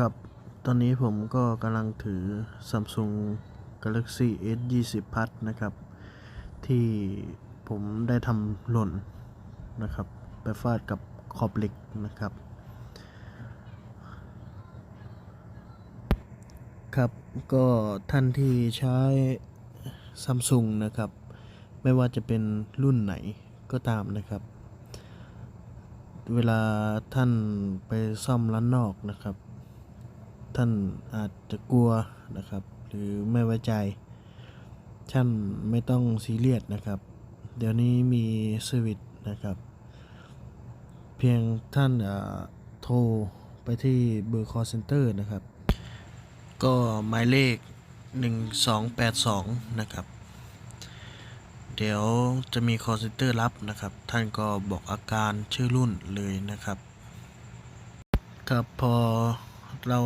ครับ ตอนนี้ผมก็กำลังถือ Samsung Galaxy S 2 0 Plus นะครับ ที่ผมได้ทำหล่นนะครับ ไปฟาดกับขอบเหล็กนะครับ ครับ ก็ท่านที่ใช้ Samsung นะครับ ไม่ว่าจะเป็นรุ่นไหนก็ตามนะครับ เวลาท่านไปซ่อมร้านนอกนะครับ ท่านอาจจะกลัวนะครับ หรือไม่ไว้ใจ ท่านไม่ต้องซีเรียสนะครับ เดี๋ยวนี้มีเซอร์วิสนะครับ เพียงท่านอ่อโทรไปที่เบอร์ call center นะครับ ก็หมายเลข 1282 นะครับ เดี๋ยวจะมี call center รับนะครับ ท่านก็บอกอาการชื่อรุ่นเลยนะครับ ครับพอ เรา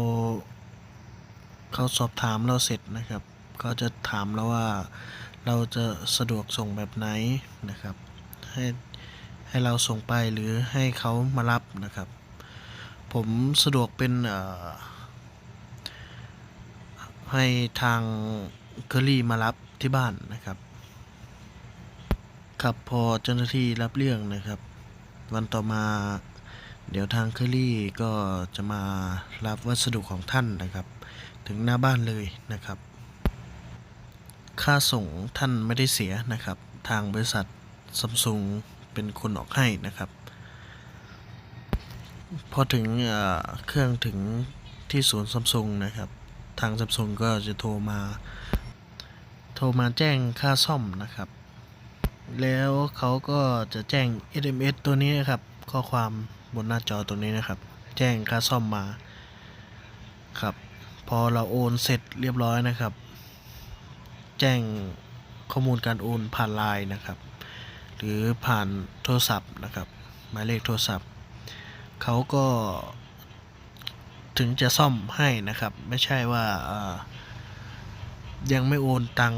เขาสอบถามเราเสร็จนะครับ เขาจะถามเราว่าเราจะสะดวกส่งแบบไหนนะครับ ให้ให้เราส่งไปหรือให้เขามารับนะครับ ผมสะดวกเป็นให้ทางเคอรี่มารับที่บ้านนะครับ ครับพอเจ้าหน้าที่รับเรื่องนะครับ วันต่อมา เดี๋ยวทางเคอรี่ก็จะมารับวัสดุของท่านนะครับ ถึงหน้าบ้านเลยนะครับ ค่าส่งท่านไม่ได้เสียนะครับ ทางบริษัทซัมซุงเป็นคนออกให้นะครับ พอถึงเอ่อเครื่องถึงที่ศูนย์ซัมซุงนะครับ ทางซัมซุงก็จะโทรมา โทรมาแจ้งค่าซ่อมนะครับ แล้วเขาก็จะแจ้ง SMS ตัวนี้นะครับ ข้อความ บนหน้าจอตรงนี้นะครับ แจ้งค่าซ่อมมาครับ พอเราโอนเสร็จเรียบร้อยนะครับ แจ้งข้อมูลการโอนผ่านไลน์นะครับ หรือผ่านโทรศัพท์นะครับ หมายเลขโทรศัพท์เขาก็ถึงจะซ่อมให้นะครับ ไม่ใช่ว่ายังไม่โอนตัง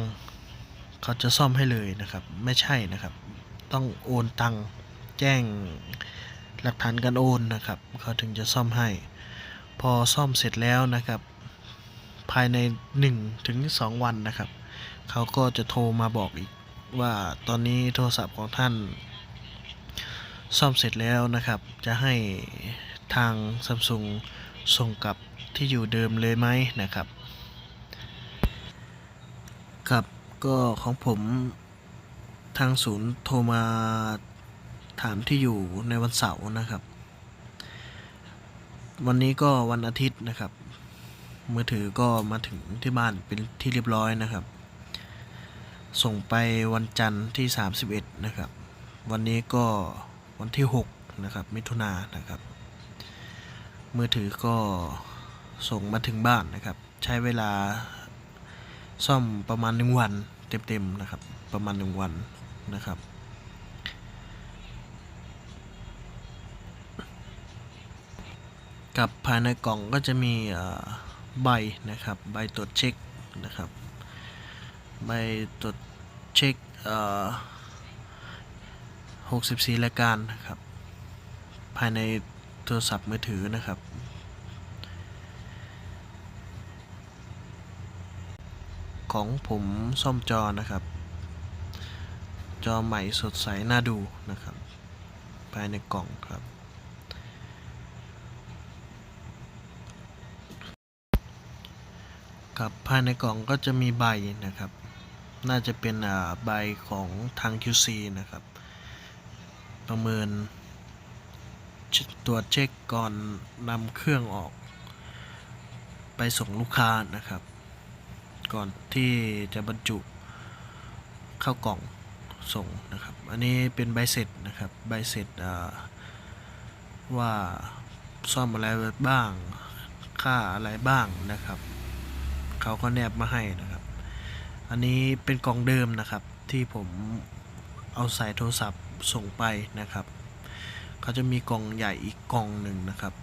เขาจะซ่อมให้เลยนะครับ ไม่ใช่นะครับ ต้องโอนตังแจ้ง หลักฐานการโอนนะครับเขาถึงจะซ่อมให้ พอซ่อมเสร็จแล้วนะครับ ภายใน1ถึง2วันนะครับ เขาก็จะโทรมาบอกอีกว่าตอนนี้โทรศัพท์ของท่าน ซ่อมเสร็จแล้วนะครับ จะให้ทางซัมซุงส่งกลับที่อยู่เดิมเลยไหมนะครับ ครับก็ของผมทางศูนย์โทรมา ถามที่อยู่ในวันเสาร์นะครับ วันนี้ก็วันอาทิตย์นะครับมือถือก็มาถึงที่บ้านเป็นที่เรียบร้อยนะครับ ส่งไปวันจันทร์ที่ 31 นะครับ วันนี้ก็วันที่ 6 นะครับ มิถุนายนนะครับ มือถือก็ส่งมาถึงบ้านนะครับ ใช้เวลาซ่อมประมาณ 1 วันเต็มๆนะครับ ประมาณ 1 วันนะครับ กับภายในกล่องก็จะมีใบนะครับ ใบตรวจเช็คนะครับ ใบตรวจเช็คเอ่อ64 รายการนะครับ ภายในโทรศัพท์มือถือนะครับ ของผมซ่อมจอนะครับ จอใหม่สดใสน่าดูนะครับ ภายในกล่องครับ ครับภายในกล่องก็จะมีใบนะครับ น่าจะเป็นใบของทาง QC นะครับ ประเมินตรวจเช็คก่อนนำเครื่องออก ไปส่งลูกค้านะครับ ก่อนที่จะบรรจุเข้ากล่องส่งนะครับ อันนี้เป็นใบเสร็จนะครับ ใบเสร็จว่าซ่อมอะไรบ้าง ค่าอะไรบ้างนะครับ เขาก็แนบมาให้นะครับ อันนี้เป็นกล่องเดิมนะครับที่ผมเอาใส่โทรศัพท์ส่งไปนะครับ เขาจะมีกล่องใหญ่อีกกล่องหนึ่งนะครับ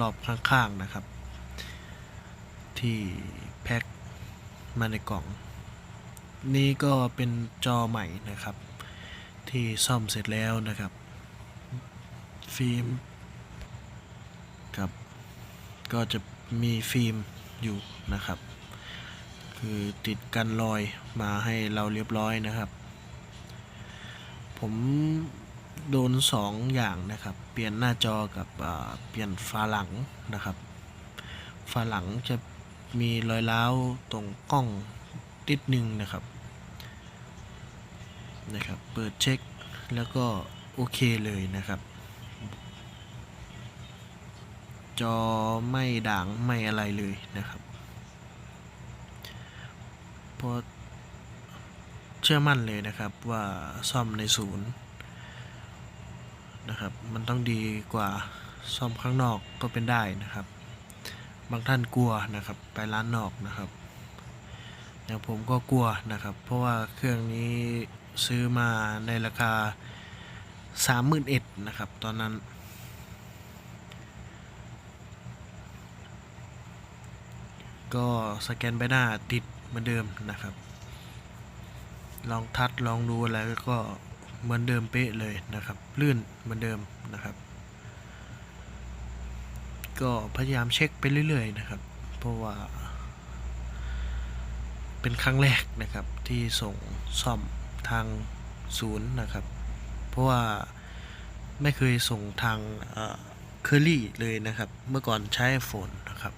รอบข้างๆนะครับ ที่แพ็คมาในกล่อง นี่ก็เป็นจอใหม่นะครับ ที่ซ่อมเสร็จแล้วนะครับฟิล์มครับ ก็จะมีฟิล์มอยู่นะครับ คือติดกันรอยมาให้เราเรียบร้อยนะครับ ผมโดนสองอย่างนะครับ เปลี่ยนหน้าจอกับเปลี่ยนฝาหลังนะครับฝาหลังจะมีรอยร้าวตรงกล้องติดหนึ่งนะครับนะครับ เปิดเช็คแล้วก็โอเคเลยนะครับ จอไม่ด่างไม่อะไรเลยนะครับ เพราะเชื่อมั่นเลยนะครับว่าซ่อมในศูนย์นะครับ มันต้องดีกว่าซ่อมข้างนอกก็เป็นได้นะครับ บางท่านกลัวนะครับ ไปร้านนอกนะครับอย่างผมก็กลัวนะครับ เพราะว่าเครื่องนี้ซื้อมาในราคา31,000นะครับ ตอนนั้น ก็สแกนใบหน้าติด เหมือนเดิมนะครับ ลองทัดลองดูอะไรก็เหมือนเดิมเป๊ะเลยนะครับ ลื่นเหมือนเดิมนะครับ ก็พยายามเช็คไปเรื่อย ๆ นะครับ เพราะว่า เป็นครั้งแรกนะครับที่ส่งซ่อมทางศูนย์นะครับ เพราะว่าไม่เคยส่งทางเคอรี่เลยนะครับ เมื่อก่อนใช้ iPhone นะครับ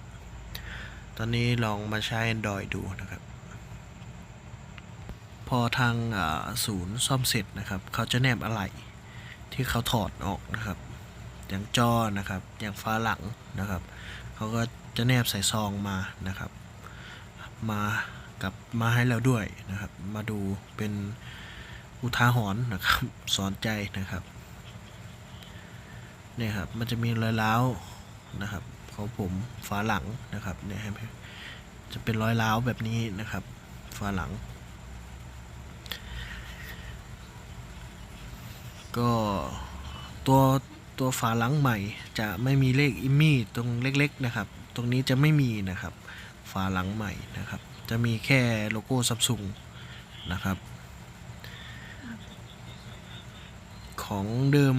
ตอนนี้ลองมาใช้ Android ดูนะครับ พอทางศูนย์ซ่อมเสร็จนะครับ เขาจะแนบอะไหล่ที่เขาถอดออกนะครับ อย่างจอนะครับ อย่างฟ้าหลังนะครับ เขาก็จะแนบใส่ซองมานะครับ มากับมาให้เราด้วยนะครับ มาดูเป็นอุทาหรณ์นะครับ สอนใจนะครับเนี่ยครับ มันจะมีรอยร้าวนะครับ ของผมฝาหลังนะครับเนี่ยจะเป็นรอยร้าวแบบนี้นะครับฝาหลัง ก็ตัวตัวฝาหลังใหม่จะไม่มีเลขอิมมี่ตรงเล็กๆนะครับ ตรงนี้จะไม่มีนะครับฝาหลังใหม่นะครับ จะมีแค่โลโก้ซัมซุงนะครับ ของเดิม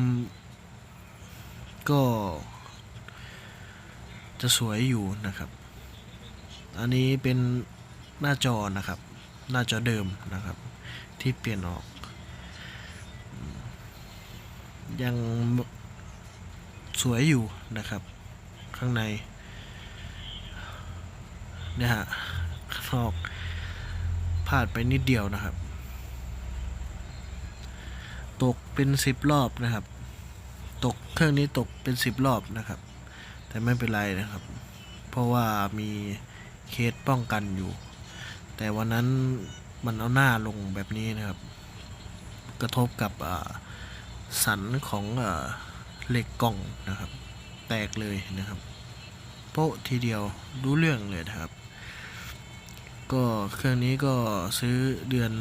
ก็ จะสวยอยู่นะครับ อันนี้เป็นหน้าจอนะครับ หน้าจอเดิมนะครับ ที่เปลี่ยนออก ยังสวยอยู่นะครับ ข้างในเนี่ยฮะนอกพลาดไปนิดเดียวนะครับ ตกเป็นสิบรอบนะครับ ตกเครื่องนี้ตกเป็นสิบรอบนะครับ แต่ไม่เป็นไรนะครับ เพราะว่ามีเคสป้องกันอยู่ แต่วันนั้นมันเอาหน้าลงแบบนี้นะครับ กระทบกับสันของอเหล็กกล่องนะครับ แตกเลยนะครับ โป๊ะทีเดียวรู้เรื่องเลยนะครับ ก็เครื่องนี้ก็ซื้อเดือน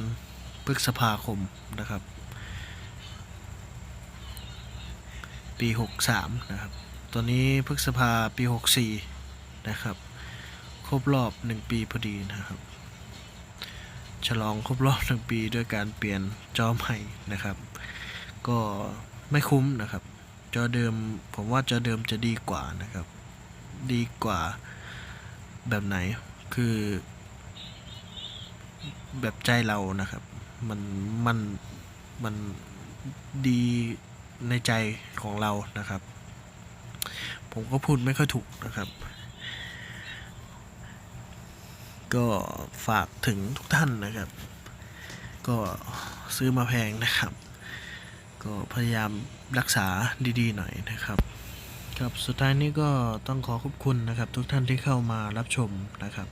พฤษภาคมนะครับ ปี 63 นะครับ ตัวนี้พฤษภาปี 64 นะครับ ครบรอบ 1 ปีพอดีนะครับ ฉลองครบรอบ 1 ปีด้วยการเปลี่ยนจอใหม่นะครับ ก็ไม่คุ้มนะครับ จอเดิมผมว่าจอเดิมจะดีกว่านะครับ ดีกว่าแบบไหนคือ แบบใจเรานะครับ มันมันมันดีในใจของเรานะครับ ผมก็พูดไม่ค่อยถูกนะครับ ก็ฝากถึงทุกท่านนะครับ ก็ซื้อมาแพงนะครับ ก็พยายามรักษาดีๆหน่อยนะครับ ครับสุดท้ายนี้ก็ต้องขอขอบคุณนะครับ ทุกท่านที่เข้ามารับชมนะครับ